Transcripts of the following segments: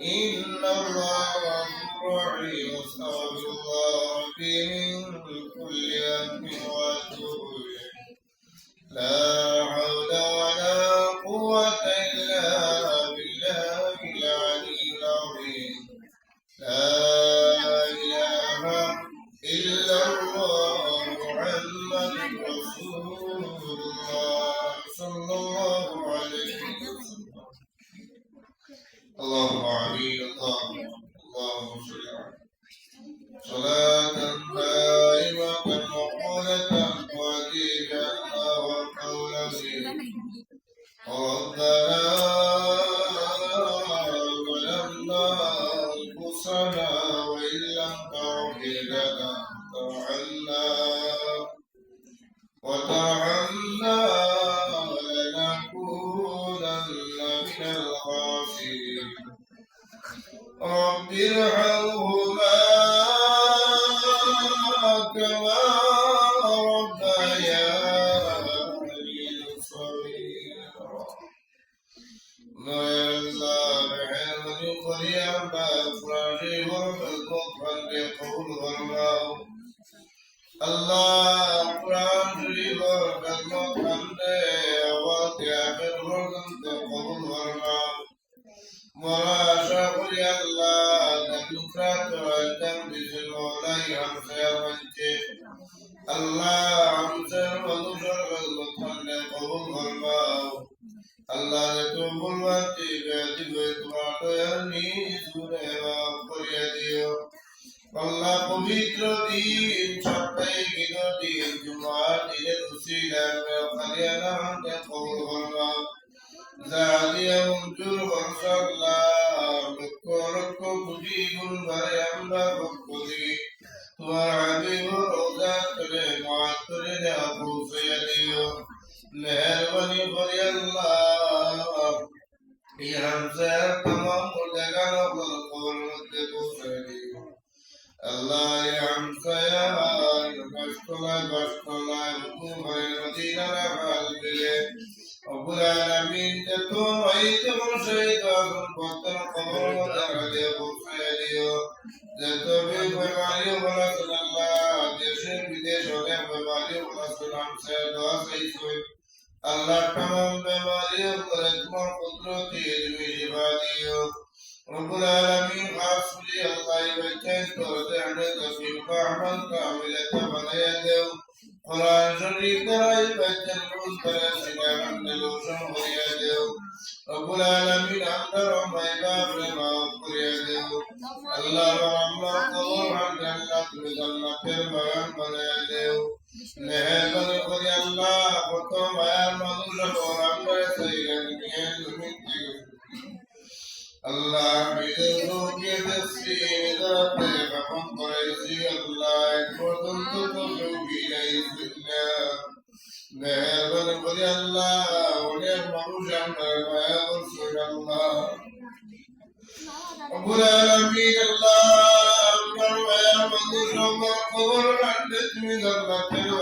إن الله غفور رحيم اللهم علي الله اللهم صل صلاة دائمة مقولة وجيبة وقول ربنا رب ارحمهما كما ربياني صغيرا. لا يزال حلم يقري أربع أفراجي غرفة يقول غرباء الله أفراجي غرفة ولا شغل الله تنكرت والدم بسلولي همسير وانتي الله همسير ودشر بالقطفا بقول غرماه আল্লাহ তুমুল বাতি বেদি বেদমাত নি সুরে বাপ করিয়া দিও আল্লাহ পবিত্র দিন সাপ্তাহিক দিন জুমার দিনে উসিলা খালিয়ানা হাতে কবুল করবা জালিয়াম জুরমান সাল্লাহ লক্ষ লক্ষ কোটি গুণ ভারে আমরা পক্ষ দিই। তোমার হাবিব রোজা করে মাত্রে দেওয়া পৌঁছাইয়া দিও। মেহরবানি করে আল্লাহ। এই হামসার তমাম মুর্দাগানো কবর মধ্যে পৌঁছাই দিও। আল্লাহ, এই হামসায়ার কষ্ট নয় কষ্ট নয় হুকুম হয় নদী না রব্বুল আলামিন যে তোমায় তোমার শহীদ আগুন পাতন কবর মধ্যে দিয়ে বসায় দিও যে তুমি বেমারি বলা আল্লাহ দেশে বিদেশ হলে বেমারি বলা সালাম সে দোয়া সেই ولا شريك له المجد الملك ولا سوى حمد الوصول قريا ديو رب العالمين حمد رحمة باب لما قريا ديو الله رحمة قبول حمد الله تبدا الله پھر بغان بنایا دیو مہر قدر قريا الله قطو مہر مدر شبور حمد سيئن مہر زمین আল্লাহ নিজের রোগকে দেখছি নিজেরাতে কাপন করেছি আল্লাহ পর্যন্ত তো রোগী নাই মেহরবানি করে আল্লাহ অনেক মানুষ আমরা মায়া দেও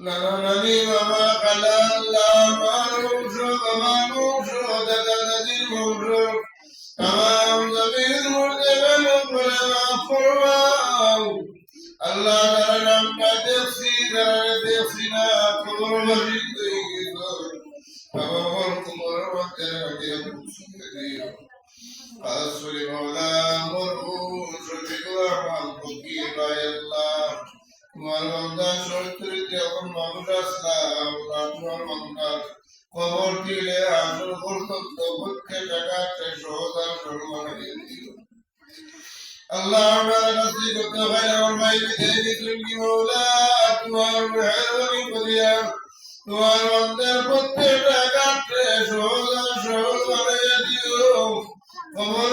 জান্নাতের বাগান বানিয়ে দিও আপনার দাদা দাদিরে নানা নানি বাবা কালা আল্লাহ আমার বংশ বাবা বংশ দাদা দাদির বংশ তাম জমির মধ্যে বেমন করে মাফ করবাও আল্লাহ তারা নামটা দেখছি তারা দেখছি না খবর বাসি হয়ে গেল আল্লাহ আমরা তোমার তোমার অন্তর প্রত্যেকটা কাটে সহজান সহজ বানাইয়া দিও খবর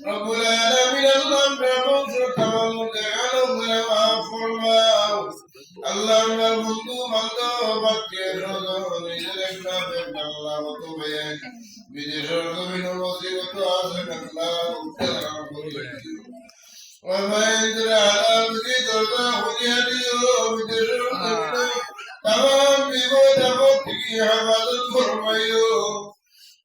রব্বুল আলামিন আল্লাহ বংশ তামাম দেখানো করে মাফ ফরমাও আল্লাহ আমার বন্ধু বান্ধব আত্মীয় স্বজন নিজের একটা আল্লাহ তবে বিদেশের জমিন মুসিবত আছে আল্লাহ উদ্ধার করে দিও ومن على بذيت الله يديه বিদেশের জমিনে তাম বিপদ আপদ কি হাফাজত ফরমাইও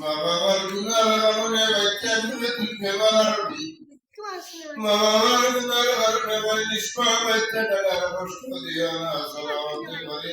বাবার কারণে বাচ্চা গুলো তুলতে পারবি মা বাবার গুণার কারণে ভাই নিষ্পা বাচ্চা টাকার কষ্ট দিও না সালামতে বাড়ি